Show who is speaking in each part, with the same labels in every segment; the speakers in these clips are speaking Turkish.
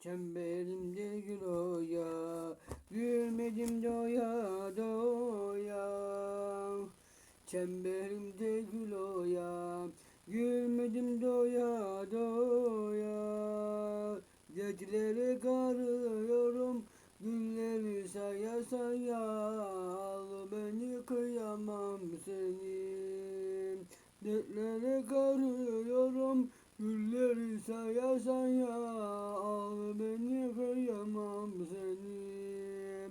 Speaker 1: Çemberimde gül oya, gülmedim doya doya. Çemberimde gül oya, gülmedim doya doya. Geceleri karıyorum, günleri saya saya. Al beni kıyamam seni. Dertlere karıyorum, gülleri saya saya. Al beni kıyamam seni.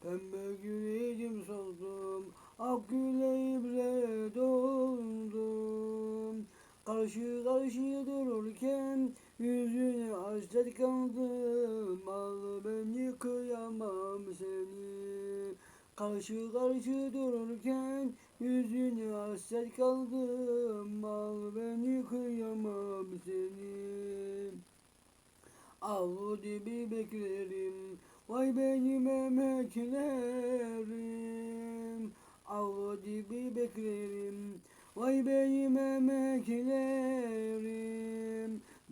Speaker 1: Pembe güleğim soldum, ak güleğimle doldum. Karşı karşı dururken yüzüne hasret kaldım. Al beni kıyamam seni. Karşı karşı dururken yüzüne hasret kaldım. Al beni kıyamam seni. Avlu dibi beklerim, vay benim emeklerim. Dibi beklerim, vay benim emeklerim.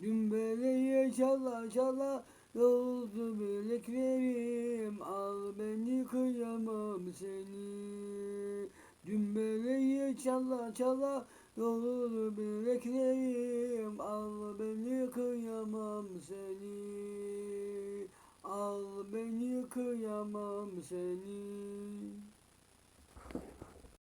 Speaker 1: Dün beleye çala çala yoldu bileklerim. Al beni kıyamam seni. Dün beleye çala çala yoldu bileklerim. Al beni kıyamam seni. Al beni kıyamam seni.